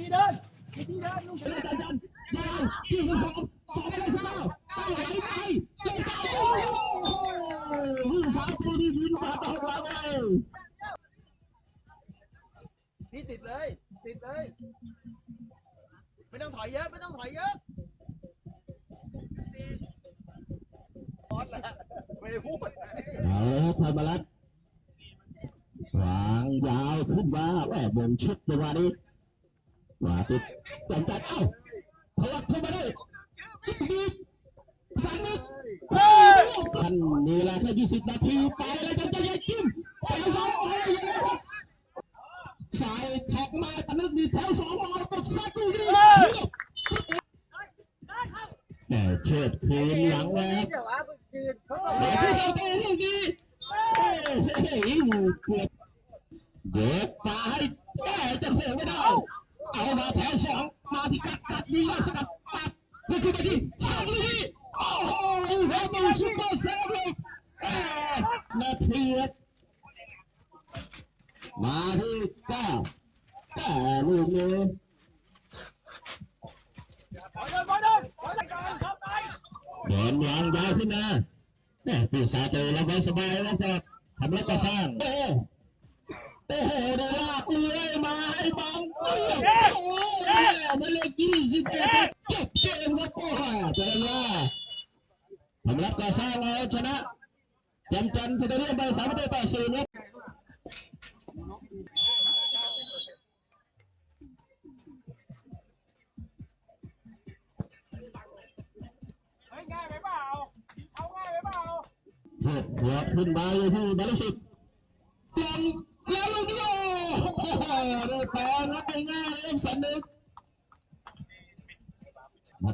ทีเดินวิธีเดินลูกเดินเดินเดินที่คุณสองสองเลยสิเก้าไปไหลไปเต่อโอ้สาวตัวนี้ยิงมาต่อมาเลยพี่ติดเลย ติดเลย ไม่ต้องถอยเยอะ ไม่ต้องถอยเยอะร้อนแล้วไม่ได้พูดเอาธรรมรัตน์วางยาวขึ้นมาแหวบงชุดจังหวนี้ ว่าติดแต่งจัดเอ้าทะลักเข้ามาได้ดีสันนิษท่านมีเวลาแค่20นาทีไปเลยจังจะยัยจิ้มแถวสองโอ้ยยังไงครับสายแท็กมาตะนึกมีแถวสองมาแล้วก็ซัดดูดิแต่เชิดคืนหลังแล้วเดี๋ยวว่ายืนเขาต้องเดี๋ยวพี่เซาเตอร์ลูกนี้เฮ้ยเกือบเด็กตายแม่จะเสียไม่ได้ เอามาแถวสองมาที่กัดกัดดีแล้วสกัดปัดเพื่อขึ้นไปที่สามลูกนี้โอ้โหเซาเตอร์ซุปเปอร์เซฟเลยเอ้ยนาทีครับมาที่เก้าแต่ลูกนี้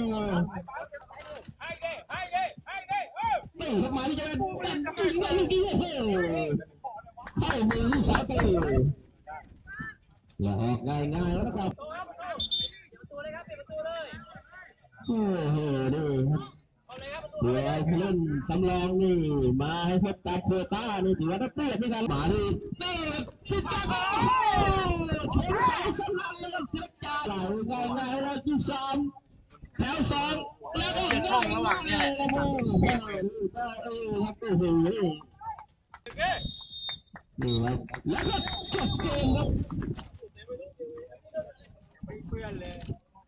องโอ้โหให้เด้ให้เด้ให้เด้เออนี่เข้ามาที่จะเป็นยิงได้ลูกนี้โอ้โหเข้ามือลูกสาวเตะอย่าออกง่ายๆแล้วนะครับตัวครับประตูประตูเลยครับเดี่ยนประตูเลยโอ้โหนี่ครับเอเลยครับประตูเดี๋ยวผู้เล่นสำรองนี่มาให้พบตามโคต้านี่ถือว่าได้เปรียบนี่ครับมาดินี่สิบเก้าโอ้โหเข็มสายสนั่นเลยครับเจ็บจ่าไหลง่ายง่ายแล้วยี่สาม สองแล้วก็ง่ายง่ายเลยครับโอ้โหนี่ก็เออครับโอ้โหนี่ครับแล้วก็จบเกมครับเพื่อนเลย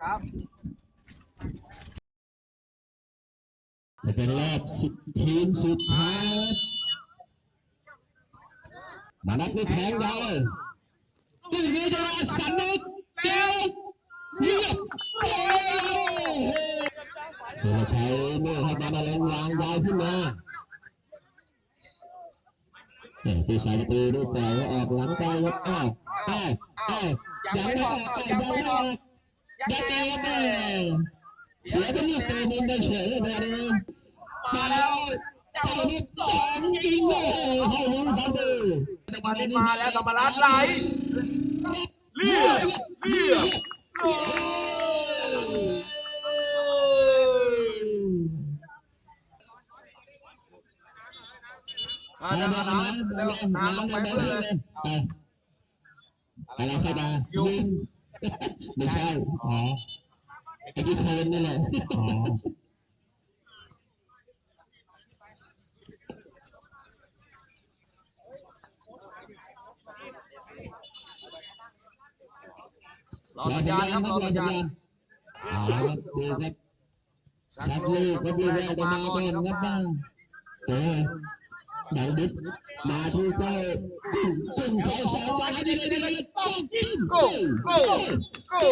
ครับจะเป็นรอบสิบทีมสุดท้ายมานัดนี่แทงยาวเลยนี่นี่จะว่าสันนิษเกลเยียบโอ้ สุรชัยนี่ให้บอลอะไรวางยาวขึ้นมาเนี่ยที่สายประตูด้วยปล่อยว่าออกหลังไปครับอ้าวอ้าวอ้าวยังไม่ออกอ้ยังไม่ออกยังไม่ออกเสียเป็นลูกเตะมุมได้เฉยเลยนะมาแล้วเจ้านี่สองยิงโอ้โหให้ลุงสามดูมามาแล้วธรรมรัตน์ไหลเรียเรียโอ้ มาแล้วมาแล้วมาแล้วมาแล้วมาแล้วไปอะไรใครมายิงไม่ใช่อ๋อไอ้ที่โคนนี่แหละอ๋อรอสัญญาณครับรอสัญญาณอ๋อดูครับชักลูกก็มีแววจะมาก่อนครับบ้างเออ ดังดิบมาที่เก้าตึ้งตึ้งเขาสองมาให้ดีเลยดีเลยต้องกิน โก้โก้โก้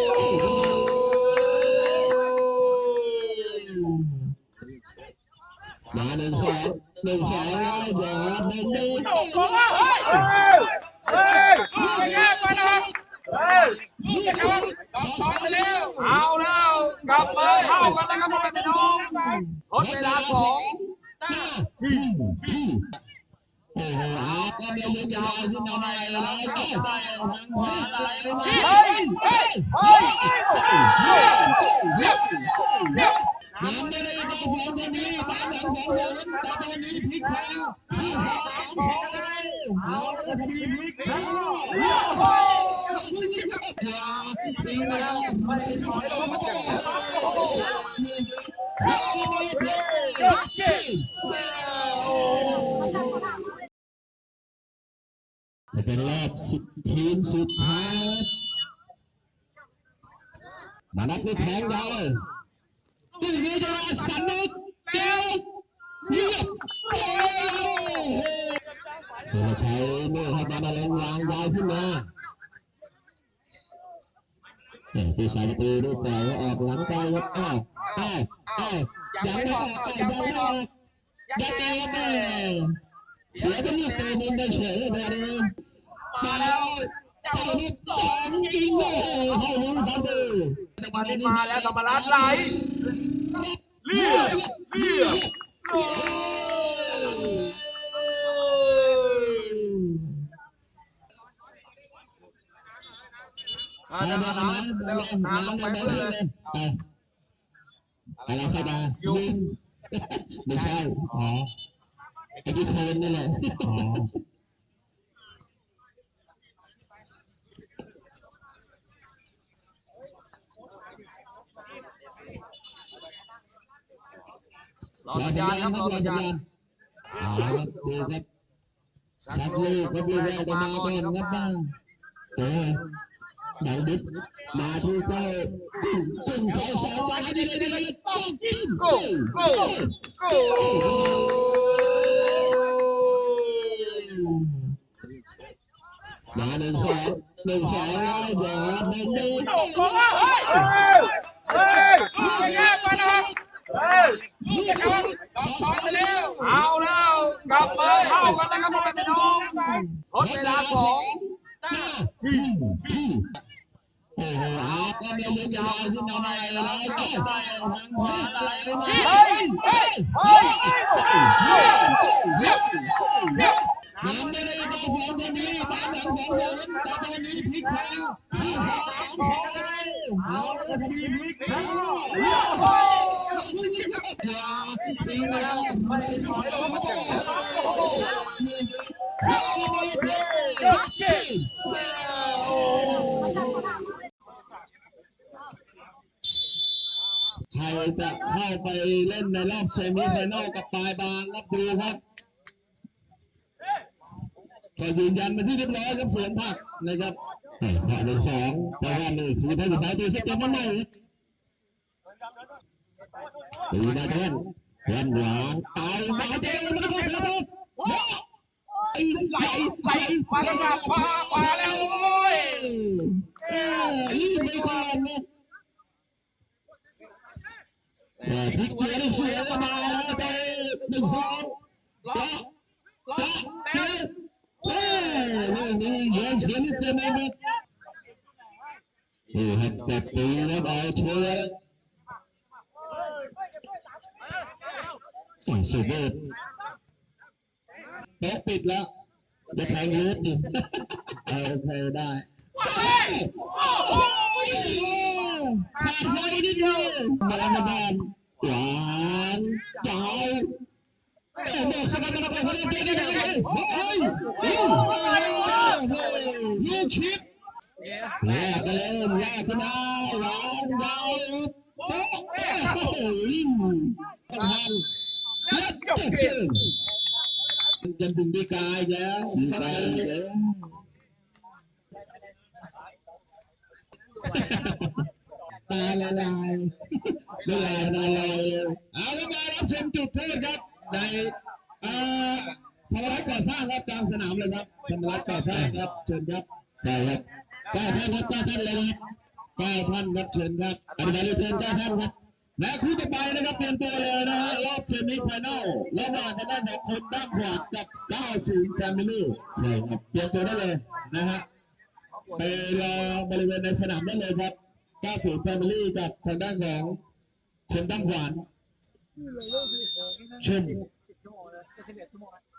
มาหนึ่งสองหนึ่งสองแล้วเดี๋ยวหนึ่งหนึ่ง โอ้โหเฮ้ยเฮ้ยเฮ้ยแยกไปนะเฮ้ เอาแล้วกลับมาเข้ากันแล้วครับพ่อแม่พี่น้องทดเวลาสอง โอ้โหก็เดินยาวขึ้นมาได้เลยก็ได้ทางขวาไหลมาเฮ้ยเฮ้ยเฮ้ยเฮ้ยเฮ้ยน้ำไม่ได้มาสองคนนี้ตามหลังสองคนแต่ตอนนี้พลิกแซงสี่สามพอเลยเอาแล้วพอดีพลิกแล้วอย่าทิ้งไปแล้วไม่ถอยแล้วก็จ ทีมสุดท้ายมานัด้วยแทงยาวเลยตีนี้จะว่าสนุกเกลียวเยียบสุรชัยนี่อให้บอลมาลงวางยาวขึ้นมาที่สายประตูดูปล่อยว่าออกหลังไปครับอ้าวอ้าวอ้าวยังไม่ออกอ้ายังไม่ออกยังไม่ออกเสียเป็นลูกเตะมุมได้เฉยเลยนะ มาแล้วเจ้าลูกสองยิงโอ้โหเข้ามุมสามตัวจังหวะนี้มาแล้วธรรมรัตน์ไหลเรียบเรียบโอ้มามาแล้วมาน้มาำมาแล้วน้ำน้ำลงไปงไปเลยยไปอะไรเข้ามายิงไม่ใช่อ๋อไอ้ที่โคนนี่แหละ รอสัญญาณครับรอสัญญาณอ๋อครับดูครับชักลูกครับลูกแรกจะมาก่อนครับบ้างเออหนังดิบมาที่เจ้าตึ้งตึ้งเขาสองวันนี้เลยเลยต้องกินโก้โก้โก้มาหนึ่งสองหนึ่งสองแล้วเดี๋ยวหนึ่งหนึ่งโก้โก้เฮ้ยเฮ้ยเฮ้ยไม่แยกไปนะเฮ้ย เอาแล้วกลับมาเข้ากันแล้วครับพ่อแม่พี่น้องทดเวลาสองโอ้โหก็เดินยาวขึ้นมาได้เลยก็ได้ทางขวาไหลมาเฮ้ยเฮ้ยเฮ้ยเฮ้ยเฮ้ยน้ำไม่ได้มาสองคนนี้ตามหลังสองคนแต่ตอนนี้พลิกแซงสี่สามพอแล้ว ใครจะเข้าไปเล่นในรอบเซมิไฟแนลกับปลายบางครับดูครับก็ยืนยันมาที่เรียบร้อยครับเสวนผักนะครับ ข้อหนึ่งสองแต่ว่านี่คือท่านสายตัวสเต็ปมาใหม่ตีมาเท่นเท่นหวานตายมาเจอมันก็เข้าแล้วไหลไหลไหลมาแล้วครับมามาแล้วโอ้ยเออรีบไปก่อนนะพลิกเกียร์ได้สวยแล้วมาแล้วเตะหนึ่งสองล็อกล็อกเตะ เอ้ยนี่นี่เสียงเสียงเต็มไปหมดนี่ครับแบบตีแล้วเอาเชือกโอ้ยสุดยอดโต๊ะปิดแล้วจะแทงลึกดิเอาโอเคได้ขาดซ้ายนิดเดียวมาแล้วมาหวานเจ้าเอ้ยบอนเดียวได้ไหยเฮ้ยลูกชิปแลกกัน แลกกันนะหลานยาวโป๊ะโอ้โหต้องทันและจบเกมจะดึงดีกายแล้วดีกายแล้วตาละลายละลายละลายเอาแล้วมารับชมจุดโทษครับ ในเอ่อธรรมรัฐก่อสร้างครับกลางสนามเลยครับธรรมรัฐก่อสร้างครับเชิญครับได้ครับเก้าท่านครับเก้าท่านเลยนะครับเก้าท่านครับเชิญครับอธิบายเชิญเก้าท่านครับและคู่ต่อไปนะครับเตรียมตัวเลยนะฮะรอบเซมิไฟแนลระหว่างทางด้านของคนด้านขวากับ90แฟมิลี่นี่ครับเตรียมตัวได้เลยนะฮะไปรอบริเวณในสนามได้เลยครับ90 Family กับทางด้านของคนตั้งหวานชุ่มน้องหวาน เลยเชียร์แมตช์พอยต์ข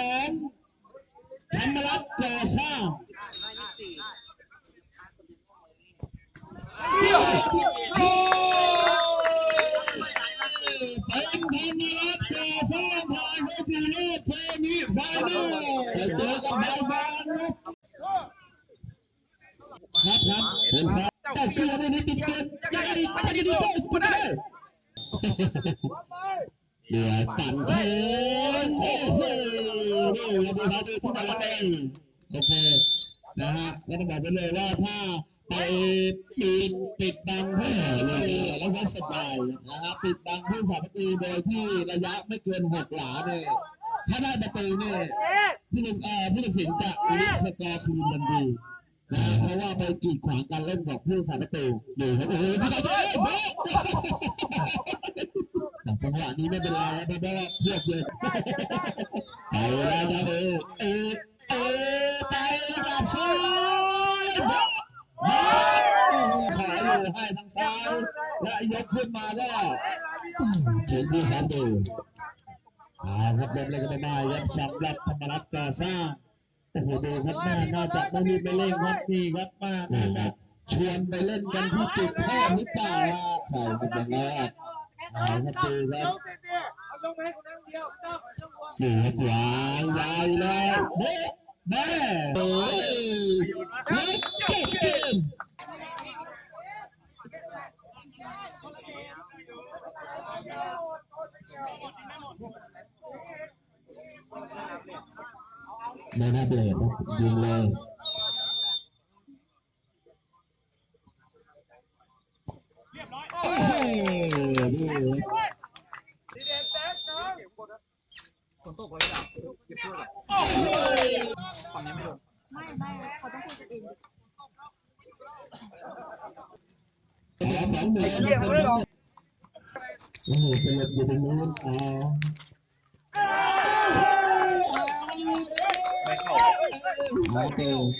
องธรรมรัตน์ก่อสร้างเป็นธรรมรัตน์ก่อสร้างผ่านเข้าสู่รอบเซมิไฟแนลไปเจอกับไบบาน ครับครับครับเห็นครับแต่เกลือไม่ได้ติดเกลือยังไงจะได้ดีโต้สุดเลยเดือดสั่นเทนโอ้โหนี่เราดูเขาดูที่มาแล้วเองโอเคนะฮะแล้วต้องบอกไปเลยว่าถ้าไปปีนปิดบังผู้เลยแล้วก็สบายนะฮะปิดบังผู้ฝ่าประตูโดยที่ระยะไม่เกินหกหลาเนี่ยถ้าได้ประตูเนี่ยผู้ตัดเอ่อผู้ตัดสินจะลิสกอร์คืนทันที นะเพราะว่าไปกีดขวางการเล่นของผู้สาประตูดูครับโอ้โหผู้สาประตูจังหวะนี้ไม่เป็นไรนะเพราะว่าเพื่อนเยเอะไปแล้วนะเออเออเออไปกับซ้ายขออยู่ให้ทางซ้ายและยกขึ้นมาก็ถึงที่สามดูอ่าครับเล่นเลยก็ไม่ได้ครับสำหรับธรรมรัตน์ก่อสร้าง โอ้โหดูครับแม่น่าจะไม่มีไปเล่นครับนี่ครับมาน่าจะชวนไปเล่นกันที่จุดพ่อหรือเปล่าใช่เป็นอย่างนั้ครับเอาครับดูครับนี่ครับวางยาวแล้วเบ๊ะแม่โอ้ยแล้เก่ง ไม่น่าเบรกครับยิงเลยโอ้โหนี่ฝนตกไปแล้วเก็บถ้วยก่อนฝั่งนี้ไม่โดนไม่ไม่เขาต้องคุยกันเองสองหมื่นโอ้โหสลบอยู่ตรงนู้นอ๋อ món tiêu